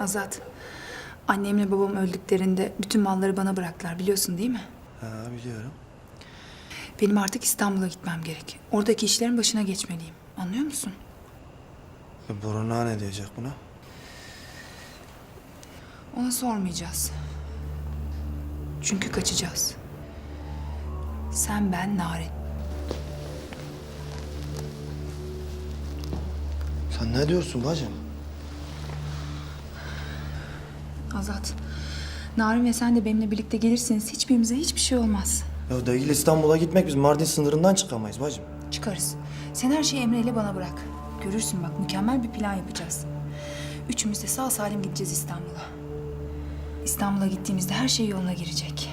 Azat, annemle babam öldüklerinde bütün malları bana bıraktılar biliyorsun değil mi? Ha biliyorum. Benim artık İstanbul'a gitmem gerek. Oradaki işlerin başına geçmeliyim. Anlıyor musun? E, Boruna ne diyecek buna? Ona sormayacağız. Çünkü kaçacağız. Sen, ben, Narin. Sen ne diyorsun bacım? Azat, Narin ve sen de benimle birlikte gelirseniz hiçbirimize hiçbir şey olmaz. Ya değil İstanbul'a gitmek biz Mardin sınırından çıkamayız bacım. Çıkarız. Sen her şeyi Emre ile bana bırak. Görürsün bak mükemmel bir plan yapacağız. Üçümüz de sağ salim gideceğiz İstanbul'a. İstanbul'a gittiğimizde her şey yoluna girecek.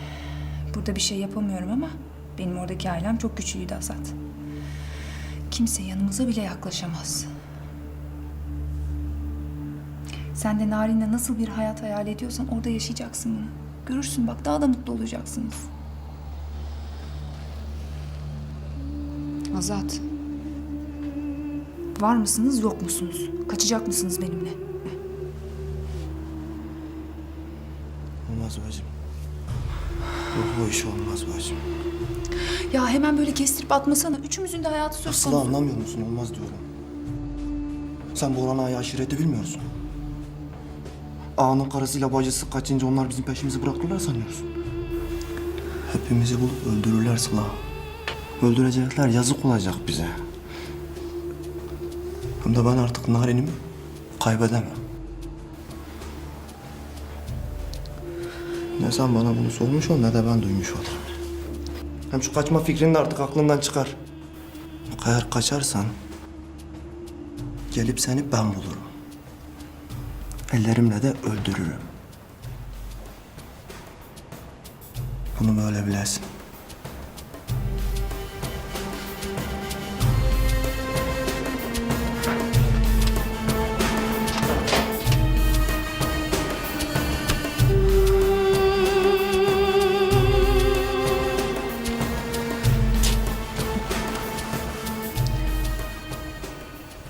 Burada bir şey yapamıyorum ama benim oradaki ailem çok güçlüydü Azat. Kimse yanımıza bile yaklaşamaz. Sen de Narin'le nasıl bir hayat hayal ediyorsan orada yaşayacaksın bunu. Görürsün bak daha da mutlu olacaksınız. Azat. Var mısınız yok musunuz? Kaçacak mısınız benimle? Olmaz bacım. Yok bu iş olmaz bacım. Ya hemen böyle kestirip atmasana. Üçümüzün de hayatı söz Aslı konusu. anlamıyor musun? Olmaz diyorum. Sen Boran Ağa'yı aşireti bilmiyorsun. Ağanın karısıyla bacısı kaçınca onlar bizim peşimizi bıraktılar sanıyorsun. Hepimizi bulup öldürürler Sıla. Öldürecekler yazık olacak bize. Hem de ben artık Narin'imi kaybedemem. Ne sen bana bunu sormuş ol ne de ben duymuş olurum. Hem şu kaçma fikrini de artık aklından çıkar. Eğer kaçarsan gelip seni ben bulurum. Ellerimle de öldürürüm. Bunu böyle bilesin.